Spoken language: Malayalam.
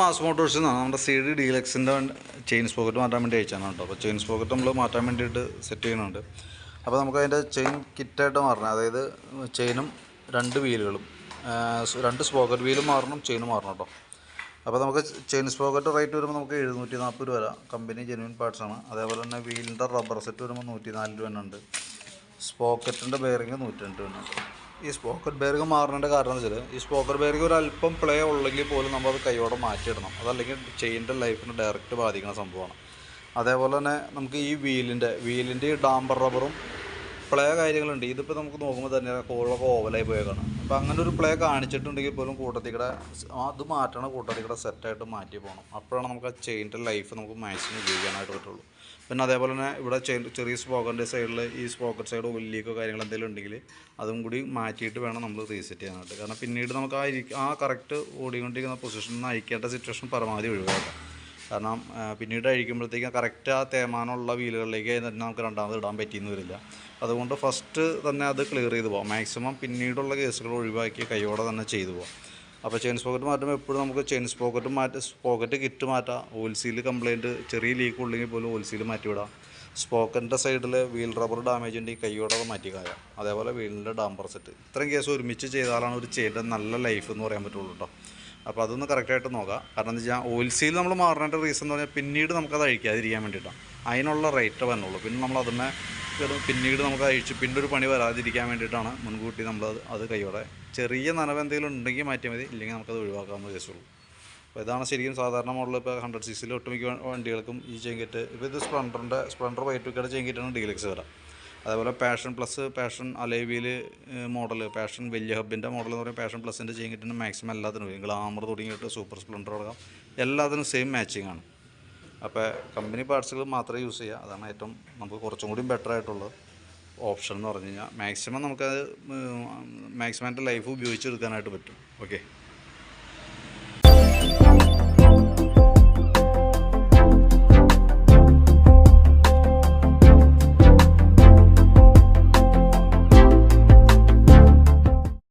മാസ് മോട്ടോഴ്സ് എന്നാണ് നമ്മുടെ സി ഡി ഡീലക്സിന്റെ ചെയിൻ സ്പോക്കറ്റ് മാറ്റാൻ വേണ്ടി അയച്ചാണ് കേട്ടോ. അപ്പോൾ ചെയിൻ സ്പോക്കറ്റ് നമ്മൾ മാറ്റാൻ വേണ്ടിയിട്ട് സെറ്റ് ചെയ്യുന്നുണ്ട്. അപ്പോൾ നമുക്ക് അതിന്റെ ചെയിൻ കിറ്റായിട്ട് മാറണം. അതായത് ചെയിനും രണ്ട് വീലുകളും രണ്ട് സ്പോക്കറ്റ് വീലും മാറണം ചെയിനും മാറണം കേട്ടോ. അപ്പോൾ നമുക്ക് ചെയിൻ സ്പോക്കറ്റ് റേറ്റ് വരുമ്പോൾ നമുക്ക് എഴുന്നൂറ്റി നാൽപ്പത് രൂപ വരാം. കമ്പനി ജെനുവിൻ പാർട്സ് ആണ്. അതേപോലെ തന്നെ വീലിന്റെ റബ്ബർ സെറ്റ് വരുമ്പോൾ നൂറ്റി നാല് രൂപ ഉണ്ട് സ്പോക്കറ്റിന്റെ ബെയറിങ് നൂറ്റി രണ്ട് രൂപ ഉണ്ട് ഈ സ്പോക്കർ ബാഗ് മാറേണ്ട കാരണം എന്ന് വെച്ചാൽ ഈ സ്പോക്കർ ബാഗ് ഒരു അല്പം പ്ലേ ഉള്ളെങ്കിൽ പോലും നമ്മൾ അത് കൈയോടെ മാറ്റിയിടണം. അതല്ലെങ്കിൽ ചെയിന്റെ ലൈഫിനെ ഡയറക്റ്റ് ബാധിക്കുന്ന സംഭവമാണ്. അതേപോലെ തന്നെ നമുക്ക് ഈ വീലിന്റെ വീലിന്റെ ഈ ഡാംബർ റബ്ബറും പ്ലേ കാര്യങ്ങളുണ്ട്. ഇതിപ്പോൾ നമുക്ക് നോക്കുമ്പോൾ തന്നെ കോളൊക്കെ ഓവലായി പോയേക്കാണ് അപ്പോൾ അങ്ങനെ ഒരു പ്ലേ കാണിച്ചിട്ടുണ്ടെങ്കിൽ പോലും കൂട്ടത്തിക്കടെ അത് മാറ്റണ കൂട്ടത്തിക്കടെ സെറ്റായിട്ട് മാറ്റി പോകണം അപ്പോഴാണ് നമുക്ക് ആ ചെയിന്റെ ലൈഫ് നമുക്ക് മാക്സിമം ഉപയോഗിക്കാനായിട്ട് പറ്റുള്ളൂ. പിന്നെ അതേപോലെ തന്നെ ഇവിടെ ചെയിൻ ചെറിയ സ്പോക്കറിന്റെ സൈഡിൽ ഈ സ്പോക്കറ്റ് സൈഡ് ഒല്ലിക്കോ കാര്യങ്ങൾ എന്തെങ്കിലും ഉണ്ടെങ്കിൽ അതും കൂടി മാറ്റിയിട്ട് വേണം നമ്മൾ റീസെറ്റ് ചെയ്യാനായിട്ട്. കാരണം പിന്നീട് നമുക്ക് ആ ആ കറക്റ്റ് ഓടിക്കൊണ്ടിരിക്കുന്ന പൊസിഷനിൽ നിന്ന് അയക്കേണ്ട സിറ്റുവേഷൻ പരമാവധി ഒഴിവാക്കാം. കാരണം പിന്നീട് അഴിക്കുമ്പോഴത്തേക്കും കറക്റ്റ് ആ തേമാനമുള്ള വീലുകളിലേക്ക് തന്നെ നമുക്ക് രണ്ടാമത് ഇടാൻ പറ്റിയെന്ന് വരില്ല. അതുകൊണ്ട് ഫസ്റ്റ് തന്നെ അത് ക്ലിയർ ചെയ്ത് പോകാം മാക്സിമം പിന്നീടുള്ള കേസുകൾ ഒഴിവാക്കി കൈയോടെ തന്നെ ചെയ്തു പോകാം അപ്പോൾ ചെയിൻസ് സ്പോക്കറ്റ് മാറ്റുമ്പോൾ എപ്പോഴും നമുക്ക് ചെയിൻസ് സ്പോക്കറ്റ് മാറ്റി സ്പോക്കറ്റ് കിറ്റ് മാറ്റാം. ഓയിൽ സീൽ കംപ്ലയിന്റ് ചെറിയ ലീക്ക് ഉള്ളെങ്കിൽ പോലും ഓയിൽ സീൽ മാറ്റി വിടാം സ്പോക്കറ്റിന്റെ സൈഡിൽ വീൽ റബ്ബർ ഡാമേജ് ഉണ്ടെങ്കിൽ കൈയോടെ മാറ്റി കളയാം. അതേപോലെ വീലിന്റെ ഡാമ്പർ സെറ്റ് ഇത്രയും കേസ് ഒരുമിച്ച് ചെയ്താലാണ് ഒരു ചെയിന്റെ നല്ല ലൈഫ് എന്ന് പറയാൻ പറ്റുള്ളൂ കേട്ടോ അപ്പോൾ അതൊന്ന് കറക്റ്റായിട്ട് നോക്കാം. കാരണം എന്താ വെച്ചാൽ ഓയിൽ സീൽ നമ്മൾ മാറേണ്ട റീസൺ എന്ന് പറഞ്ഞാൽ പിന്നീട് നമുക്കത് അഴിക്കാതിരിക്കാൻ വേണ്ടിയിട്ടാണ് അതിനുള്ള റേറ്റ് വന്നുള്ളൂ പിന്നെ നമ്മൾ അതിനെ പിന്നീട് നമുക്ക് അഴിച്ച് പിന്നെ ഒരു പണി വരാതിരിക്കാൻ വേണ്ടിയിട്ടാണ് മുൻകൂട്ടി നമ്മൾ അത് കൈയോടെ ചെറിയ നനവ് എന്തെങ്കിലും ഉണ്ടെങ്കിൽ മാറ്റിയാൽ മതി. ഇല്ലെങ്കിൽ നമുക്കത് ഒഴിവാക്കാമെന്ന് ഉദ്ദേശിച്ചുള്ളൂ അപ്പോൾ ഇതാണ് ശരിക്കും സാധാരണ മോഡൽ ഇപ്പോൾ ഹൺഡ്രഡ് സി സിയിൽ ഒട്ടുമിക്ക വണ്ടികൾക്കും ഈ ചെയിൻ കിറ്റ് ഇപ്പോൾ ഇത് സ്പ്ലണ്ടറിന്റെ സ്പ്ലണ്ടർ വൈറ്റ് വൈറ്റുക്കയുടെ ചെയിൻ കിറ്റാണ് ഡീലക്സ് വരാം. അതേപോലെ പാഷൻ പ്ലസ് പാഷൻ അലേവിയിൽ മോഡൽ പാഷൻ വലിയ ഹബിന്റെ മോഡൽ എന്ന് പറയുമ്പോൾ പാഷൻ പ്ലസിന്റെ ചെയ്യാൻ കിട്ടുന്ന മാക്സിമം എല്ലാത്തിനും. വരും ഗ്ലാമർ തുടങ്ങിയിട്ട് സൂപ്പർ സ്പ്ലണ്ടർ തുടങ്ങാം. എല്ലാത്തിനും സെയിം മാച്ചിങ് ആണ്. അപ്പോൾ കമ്പനി പാർട്സുകൾ മാത്രമേ യൂസ് ചെയ്യുക. അതാണ് ഏറ്റവും നമുക്ക് കുറച്ചും കൂടി ബെറ്റർ ആയിട്ടുള്ളത് ഓപ്ഷൻ എന്ന് പറഞ്ഞു കഴിഞ്ഞാൽ. മാക്സിമം നമുക്കത് മാക്സിമം ലൈഫ് ഉപയോഗിച്ചെടുക്കാനായിട്ട് പറ്റും. ഓക്കെ